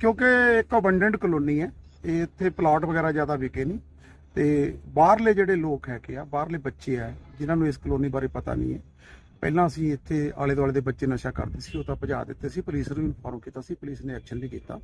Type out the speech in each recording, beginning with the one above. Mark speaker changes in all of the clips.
Speaker 1: ਕਿਉਂਕਿ ਇੱਕ abundant colony ਹੈ, ਇਹ ਇੱਥੇ ਪਲਾਟ ਵਗੈਰਾ ਜ਼ਿਆਦਾ ਵਿਕੇ ਨਹੀਂ। ਤੇ ਬਾਹਰਲੇ ਜਿਹੜੇ ਲੋਕ ਹੈਗੇ ਆ, ਬਾਹਰਲੇ ਬੱਚੇ ਆ, ਜਿਨ੍ਹਾਂ ਨੂੰ ਇਸ ਕਲੋਨੀ ਬਾਰੇ ਪਤਾ ਨਹੀਂ ਹੈ, ਪਹਿਲਾਂ ਅਸੀਂ ਇੱਥੇ ਆਲੇ ਦੁਆਲੇ ਦੇ ਬੱਚੇ ਨਸ਼ਾ ਕਰਦੇ ਸੀ, ਉਹ ਤਾਂ ਭਜਾ ਦਿੱਤੇ ਸੀ ਪੁਲਿਸ ਨੂੰ ਇਨਫੋਰਮ ਕੀਤਾ ਸੀ ਪੁਲਿਸ ਨੇ ਐਕਸ਼ਨ ਨਹੀਂ ਕੀਤਾ।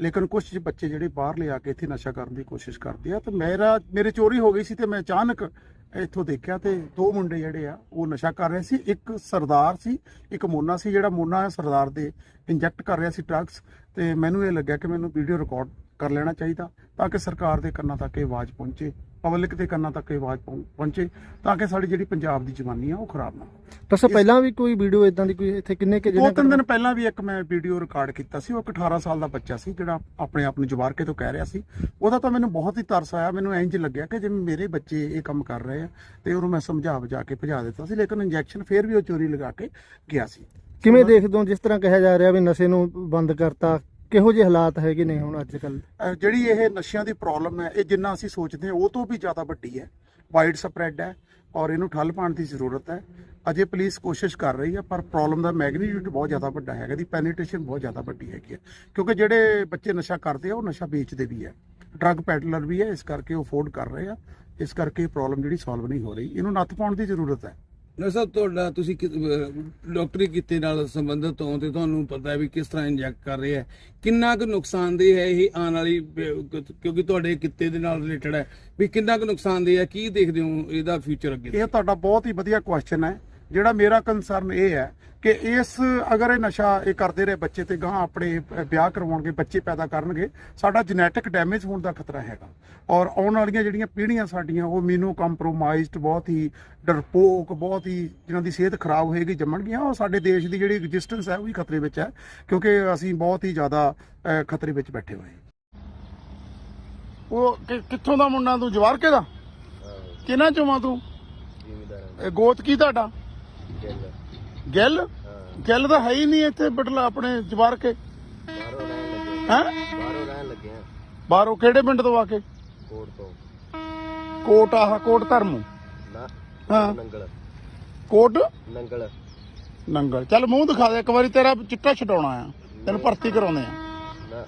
Speaker 1: ਲੇਕਿਨ ਕੁਝ ਬੱਚੇ ਜਿਹੜੇ ਬਾਹਰਲੇ ਆ ਕੇ ਇੱਥੇ ਨਸ਼ਾ ਕਰਨ ਦੀ ਕੋਸ਼ਿਸ਼ ਕਰਦੇ ਆ, ਤੇ ਮੇਰਾ, ਮੇਰੇ ਚੋਰੀ ਹੋ ਗਈ ਸੀ ਤੇ ਮੈਂ ਅਚਾਨਕ ਇੱਥੋਂ ਦੇਖਿਆ ਤੇ ਦੋ ਮੁੰਡੇ ਜਿਹੜੇ ਆ, ਉਹ ਨਸ਼ਾ ਕਰ ਰਹੇ ਸੀ। ਇੱਕ ਸਰਦਾਰ ਸੀ, ਇੱਕ ਮੋਨਾ ਸੀ। ਜਿਹੜਾ ਮੋਨਾ ਸਰਦਾਰ ਦੇ ਇੰਜੈਕਟ ਕਰ ਰਿਹਾ ਸੀ ਡਰੱਗਸ ਤੇ ਮੈਨੂੰ ਇਹ ਲੱਗਿਆ ਕਿ ਮੈਨੂੰ ਵੀਡੀਓ ਰਿਕਾਰਡ ਕਰ ਲੈਣਾ ਚਾਹੀਦਾ ਤਾਂ ਕਿ ਸਰਕਾਰ ਦੇ ਕੰਨਾਂ ਤੱਕ ਇਹ ਆਵਾਜ਼ ਪਹੁੰਚੇ। ਪਬਲਿਕ ਦੇ ਕੰਨਾਂ ਤੱਕ ਇਹ ਆਵਾਜ਼ ਪਹੁੰ- ਪਹੁੰਚੇ ਤਾਂ ਕਿ ਸਾਡੀ ਜਿਹੜੀ ਪੰਜਾਬ ਦੀ ਜਵਾਨੀ ਆ ਉਹ ਖਰਾਬ ਨਾ ਹੋਵੇ।
Speaker 2: ਤਾਂ ਸਰ ਪਹਿਲਾਂ ਵੀ ਕੋਈ ਵੀਡੀਓ ਇਦਾਂ ਦੀ ਕੋਈ ਇੱਥੇ ਕਿੰਨੇ ਕਿ
Speaker 1: ਦੋ ਤਿੰਨ ਦਿਨ ਪਹਿਲਾਂ ਵੀ ਇੱਕ ਮੈਂ ਵੀਡੀਓ ਰਿਕਾਰਡ ਕੀਤਾ ਸੀ ਉਹ ਇੱਕ 18 ਸਾਲ ਦਾ ਬੱਚਾ ਸੀ ਜਿਹੜਾ ਆਪਣੇ ਆਪ ਨੂੰ ਜਵਾਰਕੇ ਤੋਂ ਕਹਿ ਰਿਹਾ ਸੀ। ਉਹਦਾ ਤਾਂ ਮੈਨੂੰ ਬਹੁਤ ਹੀ ਤਰਸ ਆਇਆ ਮੈਨੂੰ ਇੰਜ ਲੱਗਿਆ ਕਿ ਜਿਵੇਂ ਮੇਰੇ ਬੱਚੇ ਇਹ ਕੰਮ ਕਰ ਰਹੇ ਆ ਤੇ ਉਹਨੂੰ ਮੈਂ ਸਮਝਾ ਬੁਝਾ ਕੇ ਭਜਾ ਦਿੱਤਾ ਸੀ ਲੇਕਿਨ ਇੰਜੈਕਸ਼ਨ ਫੇਰ ਵੀ ਉਹ ਚੋਰੀ ਲਗਾ ਕੇ ਗਿਆ ਸੀ।
Speaker 2: ਕਿਵੇਂ ਦੇਖਦੇ ਹੋ ਜਿਸ ਤਰ੍ਹਾਂ ਕਿਹਾ ਜਾ ਰਿਹਾ ਵੀ ਨਸ਼ੇ ਨੂੰ ਬੰਦ ਕਰਤਾ ਕਿਹੋ ਜਿਹੇ ਹਾਲਾਤ ਹੈਗੇ ਨੇ ਹੁਣ ਅੱਜ ਕੱਲ
Speaker 1: ਜਿਹੜੀ ਇਹ ਨਸ਼ਿਆਂ ਦੀ ਪ੍ਰੋਬਲਮ ਹੈ, ਇਹ ਜਿੰਨਾ ਅਸੀਂ ਸੋਚਦੇ ਹਾਂ, ਉਹ ਤੋਂ ਵੀ ਜ਼ਿਆਦਾ ਵੱਡੀ ਹੈ। ਵਾਈਡ ਸਪਰੈਡ ਹੈ ਔਰ ਇਹਨੂੰ ਠੱਲ ਪਾਉਣ ਦੀ ਜ਼ਰੂਰਤ ਹੈ। ਅਜੇ ਪੁਲਿਸ ਕੋਸ਼ਿਸ਼ ਕਰ ਰਹੀ ਹੈ, ਪਰ ਪ੍ਰੋਬਲਮ ਦਾ ਮੈਗਨੀਟਿਊਡ ਬਹੁਤ ਜ਼ਿਆਦਾ ਵੱਡਾ ਹੈਗਾ ਦੀ ਪੈਨੀਟ੍ਰੇਸ਼ਨ ਬਹੁਤ ਜ਼ਿਆਦਾ ਵੱਡੀ ਹੈਗੀ ਹੈ। ਕਿਉਂਕਿ ਜਿਹੜੇ ਬੱਚੇ ਨਸ਼ਾ ਕਰਦੇ ਆ, ਉਹ ਨਸ਼ਾ ਵੇਚਦੇ ਵੀ ਹੈ। ਡਰੱਗ ਪੈਡਲਰ ਵੀ ਹੈ, ਇਸ ਕਰਕੇ ਉਹ ਅਫੋਰਡ ਕਰ ਰਹੇ ਆ। ਇਸ ਕਰਕੇ ਪ੍ਰੋਬਲਮ ਜਿਹੜੀ ਸੋਲਵ ਨਹੀਂ ਹੋ ਰਹੀ। ਇਹਨੂੰ ਨੱਥ ਪਾਉਣ ਦੀ ਜ਼ਰੂਰਤ ਹੈ।
Speaker 3: ਡਾਕਟਰ ਸਾਹਿਬ ਤੁਹਾਡਾ ਤੁਸੀਂ ਕਿ- ਅਹ ਡਾਕਟਰੀ ਕਿੱਤੇ ਨਾਲ ਸੰਬੰਧਿਤ ਹੋ ਤੇ ਤੁਹਾਨੂੰ ਪਤਾ ਹੈ ਵੀ ਕਿਸ ਤਰ੍ਹਾਂ ਇੰਜੈਕਟ ਕਰ ਰਹੇ ਹੈ। ਕਿੰਨਾ ਕੁ ਨੁਕਸਾਨਦੇਹ ਹੈ ਇਹ ਆਉਣ ਵਾਲੀ ਅਹ, ਕਿਉਂਕਿ ਤੁਹਾਡੇ ਕਿੱਤੇ ਦੇ ਨਾਲ ਰਿਲੇਟਡ ਹੈ। ਵੀ ਕਿੰਨਾ ਕੁ ਨੁਕਸਾਨਦੇਹ ਹੈ ਕੀ ਦੇਖਦੇ ਹੋ ਇਹਦਾ ਫਿਊਚਰ ਅੱਗੇ?
Speaker 1: ਇਹ ਤੁਹਾਡਾ ਬਹੁਤ ਹੀ ਵਧੀਆ ਕੁਐਸਚਨ ਹੈ। ਜਿਹੜਾ ਮੇਰਾ ਕੰਸਰਨ ਇਹ ਹੈ ਕਿ ਇਸ ਅਗਰ ਇਹ ਨਸ਼ਾ ਇਹ ਕਰਦੇ ਰਹੇ ਬੱਚੇ ਤੇ ਗਾਂ ਆਪਣੇ ਵਿਆਹ ਕਰਵਾਉਣਗੇ ਬੱਚੇ ਪੈਦਾ ਕਰਨਗੇ ਸਾਡਾ ਜੈਨੇਟਿਕ ਡੈਮੇਜ ਹੋਣ ਦਾ ਖਤਰਾ ਹੈਗਾ। ਔਰ ਆਉਣ ਵਾਲੀਆਂ ਜਿਹੜੀਆਂ ਪੀੜ੍ਹੀਆਂ ਸਾਡੀਆਂ ਉਹ ਮੀਨੂ ਕੰਪਰੋਮਾਈਜ਼ਡ ਬਹੁਤ ਹੀ ਡਰਪੋਕ ਬਹੁਤ ਹੀ ਜਿਨ੍ਹਾਂ ਦੀ ਸਿਹਤ ਖਰਾਬ ਹੋਏਗੀ ਜੰਮਣਗੀਆਂ ਉਹ ਸਾਡੇ ਦੇਸ਼ ਦੀ ਜਿਹੜੀ ਐਗਜ਼ਿਸਟੈਂਸ ਹੈ ਉਹ ਵੀ ਖਤਰੇ ਵਿੱਚ ਹੈ ਕਿਉਂਕਿ ਅਸੀਂ ਬਹੁਤ ਹੀ ਜ਼ਿਆਦਾ ਖਤਰੇ ਵਿੱਚ ਬੈਠੇ ਹੋਏ ਉਹ ਕਿੱਥੋਂ ਦਾ ਮੁੰਡਾ ਤੂੰ? ਜਵਾਰਕੇ ਦਾ? ਕਿਹਨਾਂ ਚੋਂ ਤੂੰ? ਇਹ ਗੋਤ ਕੀ ਤੁਹਾਡਾ? ਗਿੱਲ। ਗਿੱਲ? ਤਾਂ ਹੈ ਹੀ ਨਹੀਂ ਇੱਥੇ ਬਟਲਾ ਆਪਣੇ ਜਵਾਰ ਕੇ।
Speaker 4: ਬਾਹਰੋਂ ਰਹਿਣ ਲੱਗੇ।
Speaker 1: ਹੈ?
Speaker 4: ਬਾਹਰੋਂ ਰਹਿਣ ਲੱਗੇ ਆ।
Speaker 1: ਬਾਹਰੋਂ ਕਿਹੜੇ ਪਿੰਡ ਤੋਂ ਆ ਕੇ?
Speaker 4: ਕੋਟ ਤੋਂ।
Speaker 1: ਕੋਟ ਆਹ ਕੋਟ ਧਰਮੂ।
Speaker 4: ਨਾ
Speaker 1: ਹਾਂ।
Speaker 4: ਨੰਗਲ।
Speaker 1: ਕੋਟ?
Speaker 4: ਨੰਗਲ।
Speaker 1: ਨੰਗਲ। ਚੱਲ ਮੂੰਹ ਦਿਖਾ ਦੇ ਇੱਕ ਵਾਰੀ ਤੇਰਾ ਚਿੱਟਾ ਛਡਾਉਣਾ ਆ। ਤੈਨੂੰ ਭਰਤੀ ਕਰਾਉਂਦੇ ਆ।
Speaker 4: ਨਾ।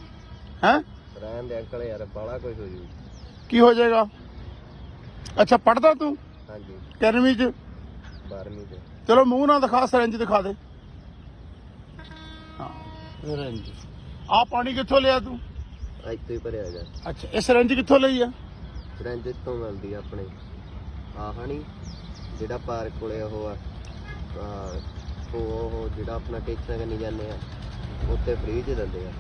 Speaker 1: ਹੈ?
Speaker 4: ਰਹਿਣ ਦੇ ਅੰਕਲ ਯਾਰ ਬਾਲਾ ਕੁਝ ਹੋ ਜੂ।
Speaker 1: ਕੀ ਹੋ ਜਾਏਗਾ? ਅੱਛਾ ਪੜਦਾ ਤੂੰ?
Speaker 4: ਹਾਂਜੀ।
Speaker 1: 11ਵੀਂ ਚ?
Speaker 4: 12ਵੀਂ ਚ।
Speaker 1: ਚਲੋ ਮੂੰਹ ਨਾ ਦਿਖਾ ਸਰੰਜ ਦਿਖਾ ਦੇ। ਹਾਂ। ਸਰੰਜ। ਆ ਪਾਣੀ ਕਿੱਥੋਂ ਲਿਆ ਤੂੰ?
Speaker 4: ਇੱਥੇ ਹੀ ਭਰਿਆ ਜਾ।
Speaker 1: ਅੱਛਾ ਇਹ ਸਰੰਜ ਕਿੱਥੋਂ ਲਈ ਆ?
Speaker 4: ਫਰੈਂਚ ਤੋਂ ਮਿਲਦੀ ਆ ਆਪਣੇ। ਆਹ ਨੀ ਜਿਹੜਾ ਪਾਰਕ ਕੋਲੇ ਉਹ ਆ ਉਹ ਜਿਹੜਾ ਆਪਣਾ ਟੈਕਸਾਂ ਕਰਨੀ ਜਾਂਦੇ ਆ ਉੱਤੇ ਫ੍ਰੀ ਚ ਦਿੰਦੇ ਆ।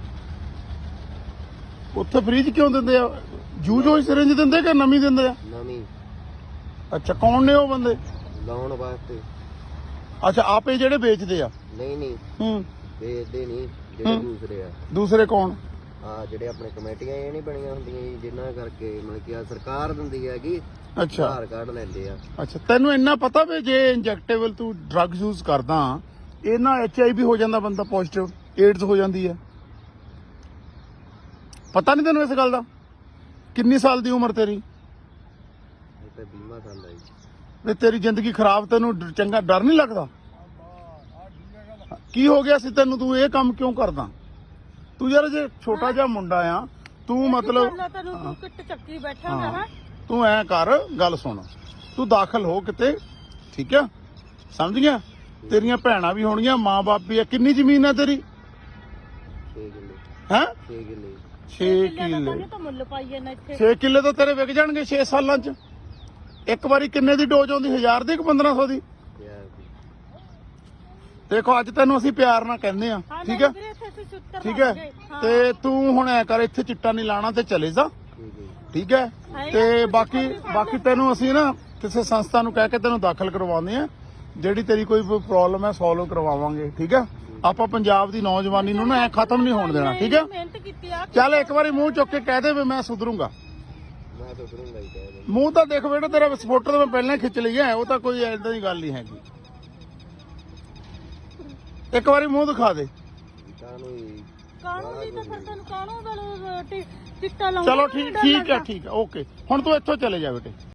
Speaker 1: ਉੱਥੇ ਫ੍ਰੀਜ ਕਿਉਂ ਦਿੰਦੇ ਆ? ਜੂਜ ਹੋਈ ਸਿਰੰਜ ਦਿੰਦੇ ਕਿ ਨਵੀਂ ਦਿੰਦੇ ਆ?
Speaker 4: ਨਵੀਂ
Speaker 1: ਅੱਛਾ ਕੌਣ ਨੇ ਉਹ ਬੰਦੇ?
Speaker 4: ਲਾਉਣ ਵਾਸਤੇ।
Speaker 1: ਅੱਛਾ ਆਪੇ ਜਿਹੜੇ ਵੇਚਦੇ ਆ?
Speaker 4: ਨਹੀਂ ਨਹੀਂ।
Speaker 1: ਹੂੰ।
Speaker 4: ਵੇਚਦੇ ਨਹੀਂ ਜਿਹੜੇ। ਦੂਸਰੇ ਆ।
Speaker 1: ਦੂਸਰੇ ਕੌਣ?
Speaker 4: ਆ ਜਿਹੜੇ ਆਪਣੇ ਕਮੇਟੀਆਂ ਇਹ ਨਹੀਂ ਬਣੀਆਂ ਹੁੰਦੀਆਂ ਜੀ, ਜਿਨ੍ਹਾਂ ਕਰਕੇ ਮਤਲਬ ਕਿ ਆਹ ਸਰਕਾਰ ਦਿੰਦੀ ਹੈਗੀ
Speaker 1: ਅੱਛਾ।
Speaker 4: ਆਧਾਰ ਕਾਰਡ ਲੈਂਦੇ ਆ।
Speaker 1: ਅੱਛਾ ਤੈਨੂੰ ਇੰਨਾ ਪਤਾ ਵੀ ਜੇ ਇੰਜੈਕਟੇਬਲ ਤੂੰ ਡਰੱਗ ਯੂਜ਼ ਕਰਦਾ ਇਹਨਾਂ ਐਚਆਈਵੀ ਹੋ ਜਾਂਦਾ ਬੰਦਾ ਪੋਜ਼ਿਟਿਵ ਏਡਸ ਹੋ ਜਾਂਦੀ ਹੈ ਪਤਾ ਨਹੀਂ ਤੈਨੂੰ ਇਸ ਗੱਲ ਦਾ? ਕਿੰਨੀ ਸਾਲ ਦੀ ਉਮਰ ਤੇਰੀ?
Speaker 4: ਇਹ ਤਾਂ ਬੀਮਾ ਖਾਂਦਾ ਜੀ।
Speaker 1: ਵੀ ਤੇਰੀ ਜ਼ਿੰਦਗੀ ਖਰਾਬ ਤੈਨੂੰ ਡ- ਚੰਗਾ ਡਰ ਨਹੀਂ ਲੱਗਦਾ? ਕੀ ਹੋ ਗਿਆ ਸੀ ਤੈਨੂੰ? ਤੂੰ ਇਹ ਕੰਮ ਕਿਉਂ ਕਰਦਾ? ਤੂੰ ਯਾਰ ਜੇ ਛੋਟਾ ਜਿਹਾ ਮੁੰਡਾ ਆ। ਤੂੰ ਮਤਲਬ
Speaker 5: ਤੈਨੂੰ? ਤੂੰ ਕਿੱਟ ਚੱਕੀ ਬੈਠਾ ਗਾ
Speaker 1: ਹਾਂ। ਤੂੰ ਐ ਕਰ ਗੱਲ ਸੁਣ। ਤੂੰ ਦਾਖਲ ਹੋ ਕਿਤੇ ਠੀਕ ਆ? ਸਮਝ ਗਿਆ? ਤੇਰੀਆਂ ਭੈਣਾਂ ਵੀ ਹੋਣਗੀਆਂ ਮਾਂ-ਬਾਪ ਵੀ ਆ। ਕਿੰਨੀ ਜ਼ਮੀਨ ਆ ਤੇਰੀ?
Speaker 4: 6 ਕਿੱਲੇ।
Speaker 1: ਹੈ?
Speaker 4: 6 ਕਿੱਲੇ।
Speaker 1: 6
Speaker 5: ਕਿੱਲੇ
Speaker 1: ਕਿੱਲੇ।
Speaker 5: ਤਾਂ ਮੁੱਲ ਪਾਈ ਜਾਂਦਾ ਇੱਥੇ।
Speaker 1: 6 ਕਿੱਲੇ ਤਾਂ ਤੇਰੇ ਵਿਕ ਜਾਣਗੇ 6 ਸਾਲਾਂ 'ਚ। ਇੱਕ ਵਾਰੀ ਕਿੰਨੇ ਦੀ ਡੋਜ਼ ਆਉਂਦੀ? 1000 ਦੀ ਕਿ 1500 ਦੀ? ਦੇਖੋ ਅੱਜ ਤੈਨੂੰ ਅਸੀਂ ਪਿਆਰ ਨਾਲ ਕਹਿੰਦੇ ਆ ਠੀਕ ਹੈ? ਠੀਕ ਹੈ? ਤੇ ਤੂੰ ਹੁਣ ਐ ਕਰ ਇੱਥੇ ਚਿੱਟਾ ਨਹੀਂ ਲਾਣਾ ਤੇ ਚਲੇ ਜਾ।
Speaker 4: ਠੀਕ ਹੈ?
Speaker 1: ਤੇ ਬਾਕੀ ਬਾਕੀ ਤੈਨੂੰ ਅਸੀਂ ਨਾ ਕਿਸੇ ਸੰਸਥਾ ਨੂੰ ਕਹਿ ਕੇ ਤੈਨੂੰ ਦਾਖਲ ਕਰਵਾਉਂਦੇ ਆ ਜਿਹੜੀ ਤੇਰੀ ਕੋਈ ਪ੍ਰੋਬਲਮ ਹੈ ਸੋਲਵ ਕਰਵਾਵਾਂਗੇ ਠੀਕ ਹੈ? ਆਪਾਂ ਪੰਜਾਬ ਦੀ ਨੌਜਵਾਨੀ ਨੂੰ ਨਾ ਐ ਖਤਮ ਨਹੀਂ ਹੋਣ ਦੇਣਾ ਠੀਕ ਹੈ? ਚੱਲ ਇੱਕ ਵਾਰੀ ਮੂੰਹ ਚੁੱਕ ਕੇ ਕਹਿ ਦੇ ਵੀ ਮੈਂ ਸੁਧਰੂੰਗਾ। ਮੂੰਹ ਤਾਂ ਦੇਖ ਬੇਟਾ ਤੇਰਾ ਸਪੋਰਟਰ ਤਾਂ ਮੈਂ ਪਹਿਲਾਂ ਹੀ ਖਿੱਚ ਲਈ ਹੈ ਉਹ ਤਾਂ ਕੋਈ ਐਦਾਂ ਦੀ ਗੱਲ ਨਹੀਂ ਹੈਗੀ। ਇੱਕ ਵਾਰੀ ਮੂੰਹ ਦਿਖਾ ਦੇ।
Speaker 4: ਕਾਨੂੰ ਹੀ
Speaker 5: ਕਾਣੂ ਦੀ ਤਾਂ ਫਿਰ ਤੈਨੂੰ ਕਾਣੂ ਵਾਲਾ ਟਿੱਟਾ ਲਾਉਂਦਾ
Speaker 1: ਚਲੋ ਠੀਕ ਠੀਕ ਹੈ ਠੀਕ ਹੈ ਓਕੇ। ਹੁਣ ਤੂੰ ਇੱਥੋਂ ਚਲੇ ਜਾ ਬੇਟੇ।